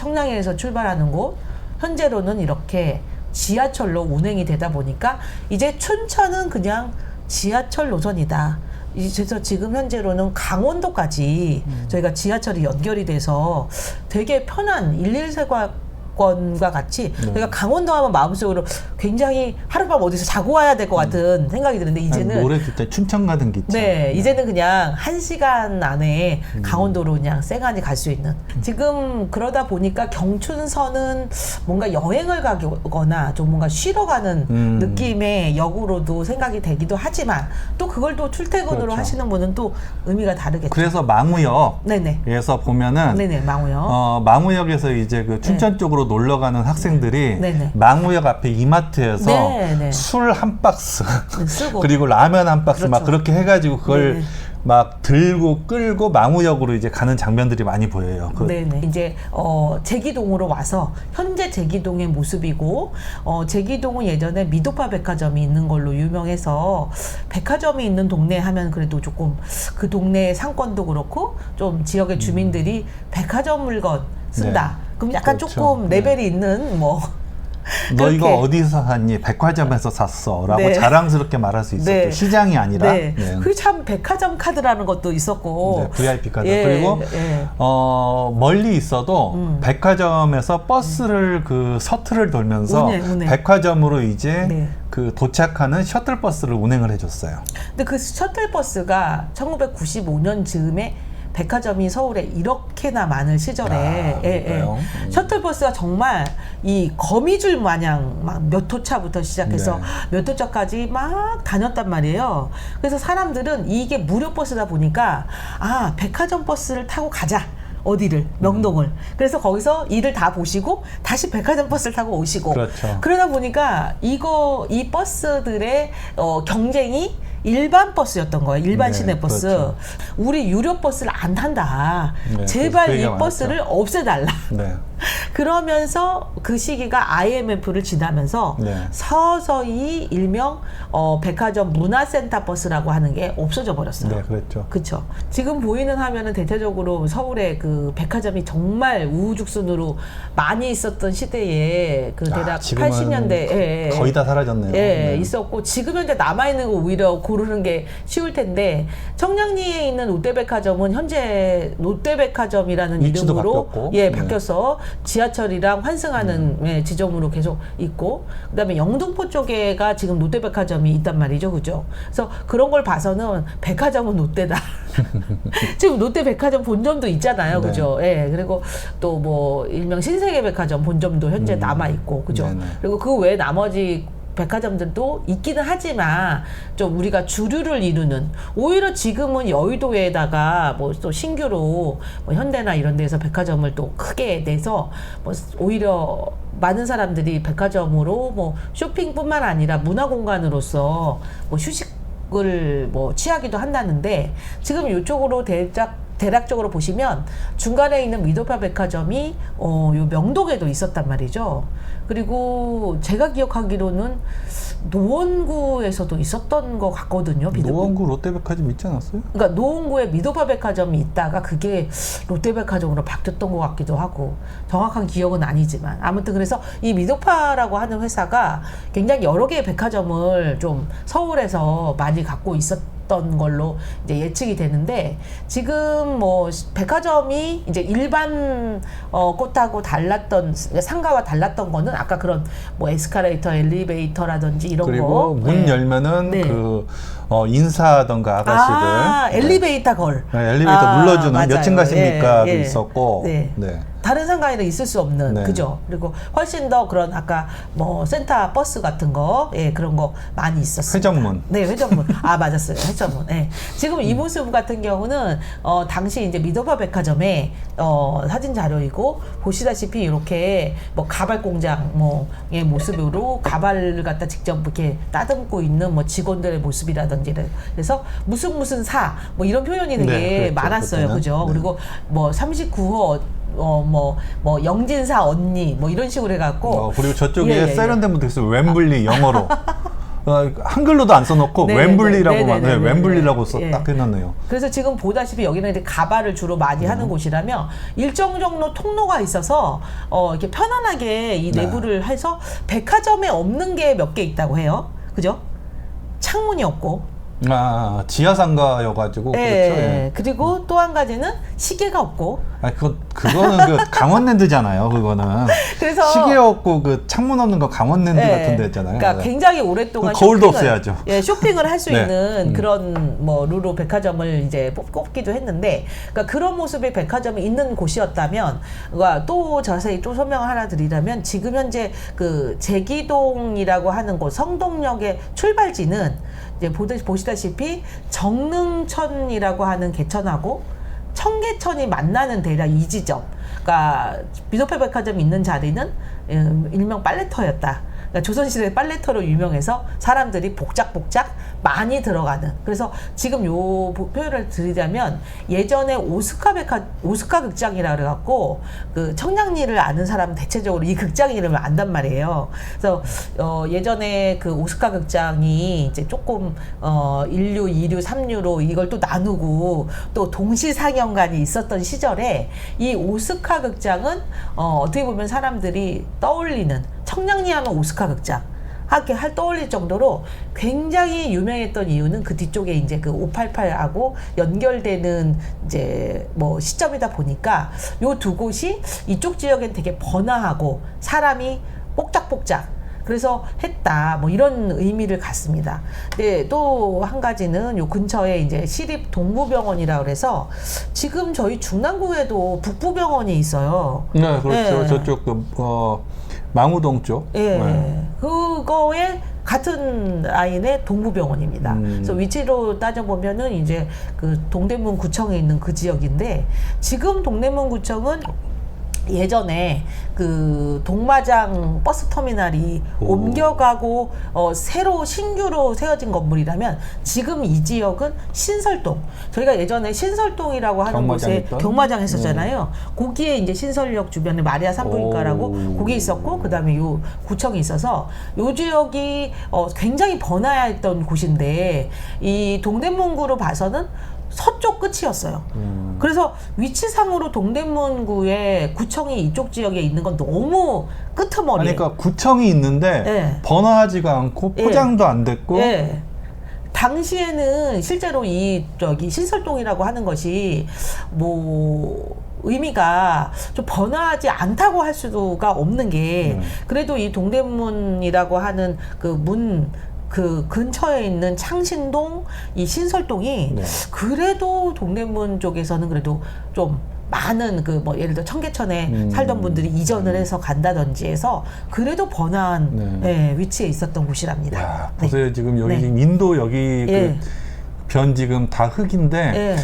청량리에서 출발하는 곳 현재로는 이렇게 지하철로 운행이 되다 보니까 이제 춘천은 그냥 지하철 노선이다. 그래서 지금 현재로는 강원도까지 저희가 지하철이 연결이 돼서 되게 편한 114 관과 같이 저희가 강원도 하면 마음속으로 굉장히 하룻밤 어디서 자고 와야 될 것 같은 생각이 드는데 이제는 노래 듣때 춘천 가든 기차. 네, 이제는 그냥 한 시간 안에 강원도로 그냥 쌩안이 갈수 있는. 지금 그러다 보니까 경춘선은 뭔가 여행을 가거나 좀 뭔가 쉬러 가는 음. 느낌의 역으로도 생각이 되기도 하지만 또 그걸 또 출퇴근으로 그렇죠. 하시는 분은 또 의미가 다르겠죠. 그래서 망우역에서 네네. 보면은 네네, 망우요. 어, 망우역에서 이제 그 춘천 쪽으로 놀러 가는 학생들이 네네. 망우역 앞에 이마트에서 네네. 술한 박스. 그리고 라면 한 박스 막 그렇죠. 그렇게 해가지고 그걸 네네. 막 들고 끌고 망우역으로 이제 가는 장면들이 많이 보여요. 그 네네. 이제 어 제기동으로 와서 현재 제기동의 모습이고 어 제기동은 예전에 미도파 백화점이 있는 걸로 유명해서 백화점이 있는 동네 하면 그래도 조금 그 동네의 상권도 그렇고 좀 지역의 주민들이 백화점 물건 쓴다. 네. 그럼 약간 그렇죠. 조금 네. 레벨이 있는 뭐 너 이거. 어디서 샀니? 백화점에서 샀어라고 네. 자랑스럽게 말할 수 있었죠. 네. 시장이 아니라 네. 네. 그게 참 백화점 카드라는 것도 있었고 네, VIP 카드 예, 그리고 예. 어 멀리 있어도 음. 백화점에서 버스를 그 셔틀을 돌면서 운행, 운행. 백화점으로 이제 네. 그 도착하는 셔틀 버스를 운행을 해줬어요. 근데 그 셔틀 버스가 1995년 즈음에 백화점이 서울에 이렇게나 많은 시절에 아, 예? 예. 음. 셔틀버스가 정말 이 거미줄 마냥 막 몇 호차부터 시작해서 네. 몇 호차까지 막 다녔단 말이에요. 그래서 사람들은 이게 무료 버스다 보니까 아 백화점 버스를 타고 가자. 어디를 명동을 그래서 거기서 일을 다 보시고 다시 백화점 버스를 타고 오시고 그렇죠. 그러다 보니까 이거 이 버스들의 어, 경쟁이 일반 버스였던 거예요. 일반 네, 시내 버스. 그렇죠. 우리 유료 버스를 안 탄다. 네, 제발 그이 버스를 없애달라. 네. 그러면서 그 시기가 IMF를 지나면서 네. 서서히 일명 어, 백화점 문화센터 버스라고 하는 게 없어져 버렸어요. 네, 그랬죠. 그렇죠. 지금 보이는 화면은 대체적으로 서울에 그 백화점이 정말 우후죽순으로 많이 있었던 시대에 그 대략 아, 지금은 80년대 에 거의 다 사라졌네요. 예, 네. 있었고 지금 현재 남아 있는 거 오히려 고르는 게 쉬울 텐데 청량리에 있는 롯데백화점은 현재 롯데백화점이라는 이름으로 바뀌었고. 예 네. 바뀌어서 지하철이랑 환승하는 예, 지점으로 계속 있고 그다음에 영등포 쪽에가 지금 롯데백화점이 있단 말이죠, 그죠? 그래서 그런 걸 봐서는 백화점은 롯데다. 지금 롯데백화점 본점도 있잖아요, 네. 그죠? 예, 그리고 또 뭐 일명 신세계백화점 본점도 현재 음. 남아 있고, 그죠? 네네. 그리고 그 외에 나머지 백화점들도 있기는 하지만 좀 우리가 주류를 이루는 오히려 지금은 여의도에다가 뭐 또 신규로 뭐 현대나 이런 데서 백화점을 또 크게 내서 뭐 오히려 많은 사람들이 백화점으로 뭐 쇼핑뿐만 아니라 문화 공간으로서 뭐 휴식을 뭐 취하기도 한다는데 지금 이쪽으로 대략 대략적으로 보시면 중간에 있는 미도파 백화점이 어, 요 명동에도 있었단 말이죠. 그리고 제가 기억하기로는 노원구에서도 있었던 것 같거든요. 미도- 노원구 롯데백화점 있지 않았어요? 그러니까 노원구에 미도파 백화점이 있다가 그게 롯데백화점으로 바뀌었던 것 같기도 하고 정확한 기억은 아니지만 아무튼 그래서 이 미도파라고 하는 회사가 굉장히 여러 개의 백화점을 좀 서울에서 많이 갖고 있었 던 걸로 이제 예측이 되는데 지금 뭐 백화점이 이제 일반 어 꽃하고 달랐던 상가와 달랐던 거는 아까 그런 뭐 에스카레이터, 엘리베이터라든지 이런 그리고 거문 네. 열면은 네. 그 어, 인사하던가 아가씨들 아, 네. 엘리베이터 걸. 네, 엘리베이터 아, 눌러주는 몇. 층 가십니까도 예, 예. 있었고 네. 네. 다른 상가에는 있을 수 없는 네. 그죠 그리고 훨씬 더 그런 아까 뭐 센터 버스 같은 거예 그런 거 많이 있었어요 회전문. 네 회전문 아 맞았어요 회전문 예 지금 음. 이 모습 같은 경우는 어 당시 이제 미도파 백화점의 어 사진 자료이고 보시다시피 이렇게 뭐 가발 공장 뭐의 모습으로 가발을 갖다 직접 이렇게 따듬고 있는 뭐 직원들의 모습이라든지 그래서 무슨 무슨 사 뭐 이런 표현이 되게 네, 그랬죠, 많았어요 그때는. 그죠 네. 그리고 뭐 39호 어 뭐 뭐 영진사 언니 뭐 이런 식으로 해갖고 어, 그리고 저쪽에 예, 예, 예. 세련된 분도 있어요. 웸블리 영어로. 어, 한글로도 안 써놓고 네, 웸블리라고만 네, 네, 네, 네, 네. 웸블리라고 써, 예. 딱 해놨네요. 그래서 지금 보다시피 여기는 이제 가발을 주로 많이 하는 음. 곳이라면 일정 정도 통로가 있어서 어 이렇게 편안하게 이 네. 내부를 해서 백화점에 없는 게 몇 개 있다고 해요. 그죠? 창문이 없고. 아 지하상가여가지고 예. 그렇죠. 예. 그리고 또 한 가지는 시계가 없고. 아 그거 그거는 그 강원랜드잖아요. 그거는 그래서 시계 없고 그 창문 없는 거 강원랜드 예. 같은 데 있잖아요. 그러니까 네. 굉장히 오랫동안 거울도 쇼핑을- 없애야죠. 예, 쇼핑을 할 수 네. 있는 음. 그런 뭐 루루 백화점을 이제 뽑- 꼽기도 했는데, 그러니까 그런 모습의 백화점이 있는 곳이었다면, 그러니까 또 자세히 또 설명을 하나 드리자면 지금 현재 그 제기동이라고 하는 곳 성동역의 출발지는 이제 보시다시피 정릉천이라고 하는 개천하고 청계천이 만나는 대략 이 지점. 그러니까 비소페 백화점이 있는 자리는 음, 일명 빨래터였다. 그러니까 조선시대 빨래터로 유명해서 사람들이 복작복작 많이 들어가는. 그래서 지금 요 보- 표현을 드리자면 예전에 오스카 백화 오스카 극장이라 그래갖고 그 청량리를 아는 사람은 대체적으로 이 극장 이름을 안단 말이에요. 그래서 어, 예전에 그 오스카 극장이 이제 조금 어 1류, 2류, 3류로 이걸 또 나누고 또 동시 상영관이 있었던 시절에 이 오스카 극장은 어, 어떻게 보면 사람들이 떠올리는 청량리 하면 오스카 극장 하게 할 떠올릴 정도로 굉장히 유명했던 이유는 그 뒤쪽에 이제 그 588하고 연결되는 이제 뭐 시점이다 보니까 요 두 곳이 이쪽 지역엔 되게 번화하고 사람이 뽁짝뽁짝 그래서 했다 뭐 이런 의미를 갖습니다. 근데 또 한 가지는 요 근처에 이제 시립 동부병원이라 그래서 지금 저희 중랑구에도 북부병원이 있어요. 네, 그렇죠. 예. 저쪽 그 어, 망우동 쪽. 예. 네. 그거에 같은 라인의 동부병원입니다. 음. 그래서 위치로 따져 보면은 이제 그 동대문 구청에 있는 그 지역인데 지금 동대문 구청은 예전에 그 동마장 버스 터미널이 오. 옮겨가고 어 새로 신규로 세워진 건물이라면 지금 이 지역은 신설동 저희가 예전에 신설동이라고 하는 경마장 곳에 있던? 경마장 했었잖아요. 거기에 이제 신설역 주변에 마리아 산부인과라고 오. 거기 있었고 그다음에 요 구청이 있어서 요 지역이 어 굉장히 번화했던 곳인데 이 동대문구로 봐서는 서쪽 끝이었어요. 음. 그래서 위치상으로 동대문구에 구청이 이쪽 지역에 있는 건 너무 끄트머리. 아니, 그러니까 구청이 있는데 예. 번화하지가 않고 예. 포장도 안 됐고 예. 당시에는 실제로 이 저기 신설동이라고 하는 것이 뭐 의미가 좀 번화하지 않다고 할 수가 없는 게 음. 그래도 이 동대문이라고 하는 그 문 그 근처에 있는 창신동 이 신설동이 네. 그래도 동대문 쪽에서는 그래도 좀 많은 그 뭐 예를 들어 청계천에 음. 살던 분들이 이전을 해서 간다든지 해서 그래도 번화한 네. 예, 위치에 있었던 곳이랍니다. 야, 네. 보세요. 지금 여기 네. 인도 여기 예. 그변 지금 다 흙인데 예.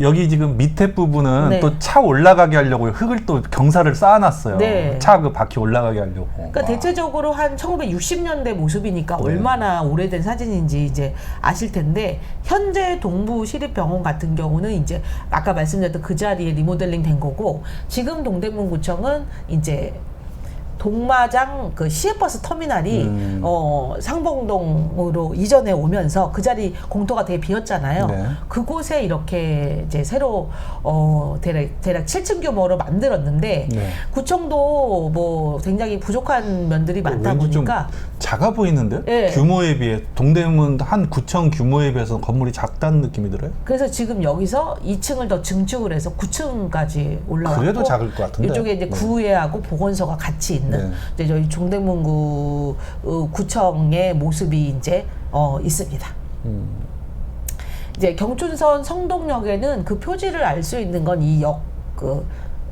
여기 지금 밑에 부분은 네. 또 차 올라가게 하려고 흙을 또 경사를 쌓아놨어요. 네. 차 그 바퀴 올라가게 하려고. 그러니까 와. 대체적으로 한 1960년대 모습이니까 네. 얼마나 오래된 사진인지 이제 아실 텐데 현재 동부 시립병원 같은 경우는 이제 아까 말씀드렸던 그 자리에 리모델링 된 거고 지금 동대문구청은 이제 동마장 그 시외버스 터미널이 음. 어 상봉동으로 이전해 오면서 그 자리 공터가 되게 비었잖아요. 네. 그곳에 이렇게 이제 새로 어 대략 대략 7층 규모로 만들었는데 네. 구청도 뭐 굉장히 부족한 면들이 많다 왠지 좀 보니까 작아 보이는데 예. 규모에 비해 동대문 한 구청 규모에 비해서 건물이 작다는 느낌이 들어요. 그래서 지금 여기서 2층을 더 증축을 해서 9층까지 올라왔고 그래도 작을 것 같은데. 이쪽에 이제 네. 구의회하고 보건소가 같이 있는 네. 이제 저희 종대문구 어, 구청의 모습이 이제 어, 있습니다. 음. 이제 경춘선 성동역에는 그 표지를 알 수 있는 건 이 역 그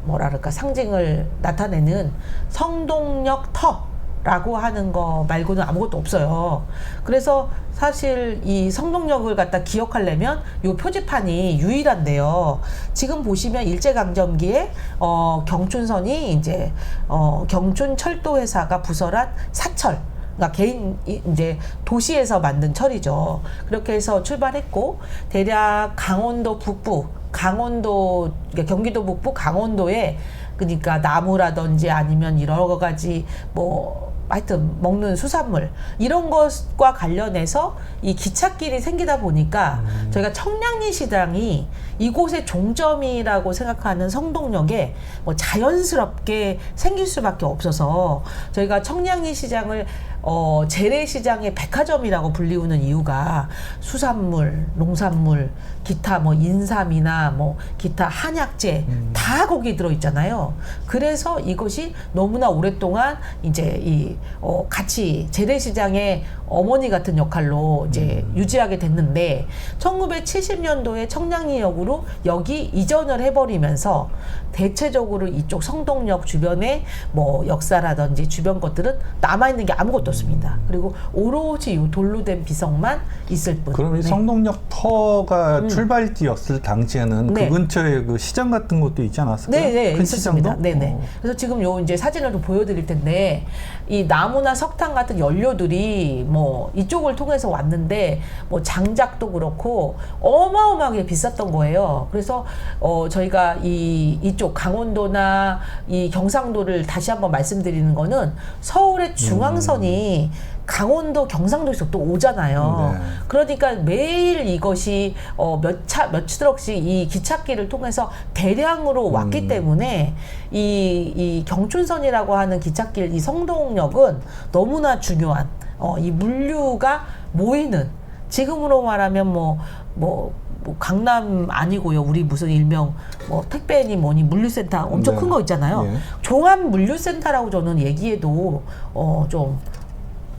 뭐랄까 상징을 나타내는 성동역 터 라고 하는 거 말고는 아무것도 없어요. 그래서 사실 이 성동역을 갖다 기억하려면 요 표지판이 유일한데요. 지금 보시면 일제강점기에 어 경춘선이 이제 어 경춘철도회사가 부설한 사철 그러니까 개인 이- 이제 도시에서 만든 철이죠. 그렇게 해서 출발했고 대략 강원도 북부, 강원도 그러니까 경기도 북부 강원도에 그러니까 나무라든지 아니면 여러 가지 뭐 하여튼 먹는 수산물 이런 것과 관련해서 이 기찻길이 생기다 보니까 저희가 청량리 시장이 이곳의 종점이라고 생각하는 성동역에 뭐 자연스럽게 생길 수밖에 없어서 저희가 청량리 시장을 어, 재래시장의 백화점이라고 불리우는 이유가 수산물, 농산물, 기타 뭐 인삼이나 뭐 기타 한약재 다 거기 들어 있잖아요. 그래서 이것이 너무나 오랫동안 이제 이 어, 같이 재래시장의 어머니 같은 역할로 이제 유지하게 됐는데 1970년도에 청량리역으로 여기 이전을 해버리면서 대체적으로 이쪽 성동역 주변에 뭐 역사라든지 주변 것들은 남아 있는 게 아무것도 없습니다. 그리고 오로지 이 돌로 된 비석만 있을 뿐. 그럼 이 네. 성동역 터가 출발지였을 당시에는 네. 그 근처에 그 시장 같은 것도 있지 않았을까요? 네, 네, 큰 있었습니다. 시장도? 네, 네. 어. 그래서 지금 요 이제 사진을 좀 보여드릴 텐데 이 나무나 석탄 같은 연료들이 뭐 이쪽을 통해서 왔는데 뭐 장작도 그렇고 어마어마하게 비쌌던 거예요. 그래서 어 저희가 이 이쪽 강원도나 이 경상도를 다시 한번 말씀드리는 거는 서울의 중앙선이 강원도 경상도에서 또 오잖아요. 네. 그러니까 매일 이것이 어, 몇 차, 몇 트럭씩 이 기찻길을 통해서 대량으로 왔기 때문에 이, 이 경춘선이라고 하는 기찻길 이 성동역은 너무나 중요한 어, 이 물류가 모이는 지금으로 말하면 뭐, 뭐, 뭐 강남 아니고요. 우리 무슨 일명 뭐 택배니 뭐니 물류센터 엄청 네. 큰거 있잖아요. 예. 종합 물류센터라고 저는 얘기해도 어, 좀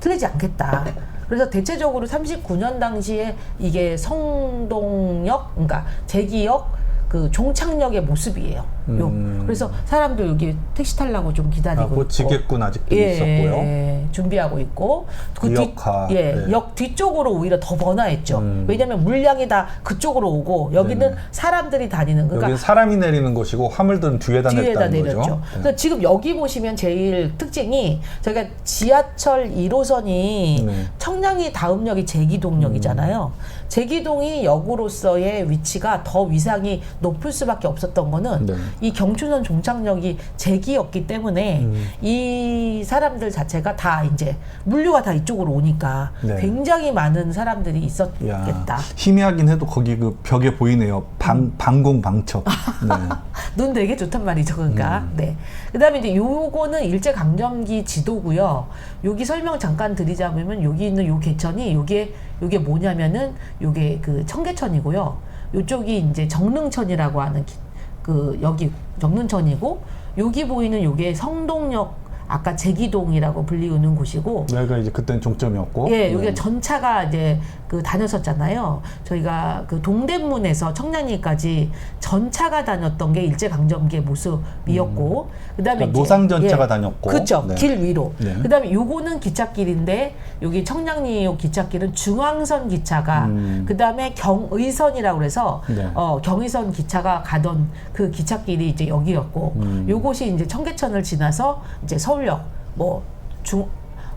틀리지 않겠다. 그래서 대체적으로 39년 당시에 이게 성동역, 그러니까 제기역 그 종착역의 모습이에요. 요. 음. 그래서 사람들 여기 택시 타려고 좀 기다리고 아, 그 있고. 지게꾼 아직도 예, 있었고요. 예, 준비하고 있고 그 뒤, 구역화, 예, 네. 역 뒤쪽으로 오히려 더 번화했죠. 음. 왜냐하면 물량이 다 그쪽으로 오고 여기는 네네. 사람들이 다니는 그러니까 여기는 사람이 내리는 곳이고 화물들은 뒤에다 뒤에다 냈다는 내렸죠. 거죠. 네. 그래서 지금 여기 보시면 제일 특징이 저희가 지하철 1호선이 네. 청량리 다음역이 제기동역이잖아요. 제기동이 역으로서의 위치가 더 위상이 높을 수밖에 없었던 거는 네. 이 경춘선 종착역이 제기였기 때문에 음. 이 사람들 자체가 다 이제 물류가 다 이쪽으로 오니까 네. 굉장히 많은 사람들이 야, 있었겠다. 희미하긴 해도 거기 그 벽에 보이네요. 방, 방공방첩. 네. 눈 되게 좋단 말이죠, 그러니까. 음. 네. 그다음에 이제 요거는 일제 강점기 지도고요. 여기 설명 잠깐 드리자면 여기 있는 요 개천이 요게 요게 뭐냐면은 요게 그 청계천이고요. 요쪽이 이제 정릉천이라고 하는 기- 그 여기 정릉천이고 여기 보이는 요게 성동역 아까 제기동이라고 불리우는 곳이고 여기가 이제 그때는 종점이었고. 예, 네. 여기가 전차가 이제 그 다녔었잖아요. 저희가 그 동대문에서 청량리까지 전차가 다녔던 게 일제 강점기의 모습이었고, 그다음에 그러니까 노상 전차가 다녔고. 그렇죠. 네. 길 위로. 네. 그다음에 요거는 기찻길인데 여기 청량리역 기찻길은 중앙선 기차가 음. 그다음에 경의선이라고 그래서 네. 어, 경의선 기차가 가던 그 기찻길이 이제 여기였고 음. 요곳이 이제 청계천을 지나서 이제 서울역 뭐 중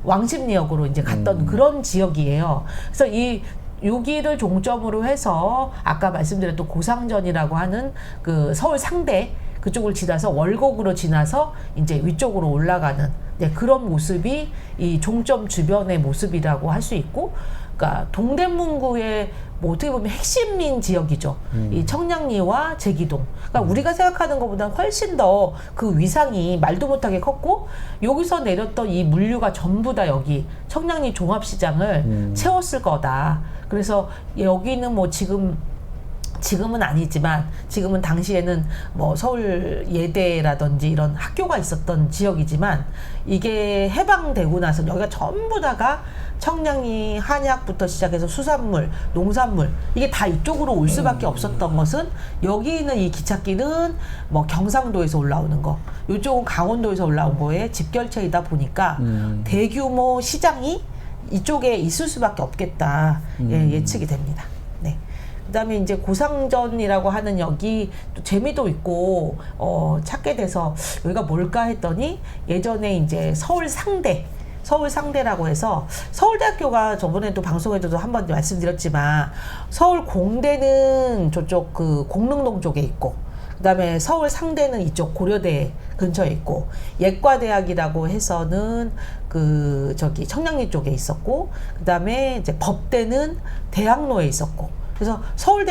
왕십리역으로 이제 갔던 음. 그런 지역이에요. 그래서 이 여기를 종점으로 해서 아까 말씀드렸던 고상전이라고 하는 그 서울 상대 그쪽을 지나서 월곡으로 지나서 이제 위쪽으로 올라가는 네, 그런 모습이 이 종점 주변의 모습이라고 할 수 있고, 그러니까 동대문구의 뭐 어떻게 보면 핵심인 지역이죠. 이 청량리와 제기동. 그러니까 우리가 생각하는 것보다 훨씬 더 그 위상이 말도 못하게 컸고 여기서 내렸던 이 물류가 전부 다 여기 청량리 종합시장을 음. 채웠을 거다. 그래서 여기는 뭐 지금 지금은 아니지만 지금은 당시에는 뭐 서울 예대라든지 이런 학교가 있었던 지역이지만 이게 해방되고 나서 여기가 전부 다가 청량리 한약부터 시작해서 수산물, 농산물 이게 다 이쪽으로 올 수밖에 없었던 것은 여기 있는 이 기찻길은 뭐 경상도에서 올라오는 거, 이쪽은 강원도에서 올라온 거에 집결체이다 보니까 음. 대규모 시장이 이쪽에 있을 수밖에 없겠다 예, 예측이 됩니다. 네. 그다음에 이제 고상전이라고 하는 여기 또 재미도 있고 어, 찾게 돼서 여기가 뭘까 했더니 예전에 이제 서울 상대 서울 상대라고 해서 서울대학교가 저번에도 방송에서도 한 번 말씀드렸지만 서울 공대는 저쪽 그 공릉동 쪽에 있고 그다음에 서울 상대는 이쪽 고려대 근처에 있고 예과대학이라고 해서는 그 저기 청량리 쪽에 있었고 그다음에 이제 법대는 대학로에 있었고 그래서 서울대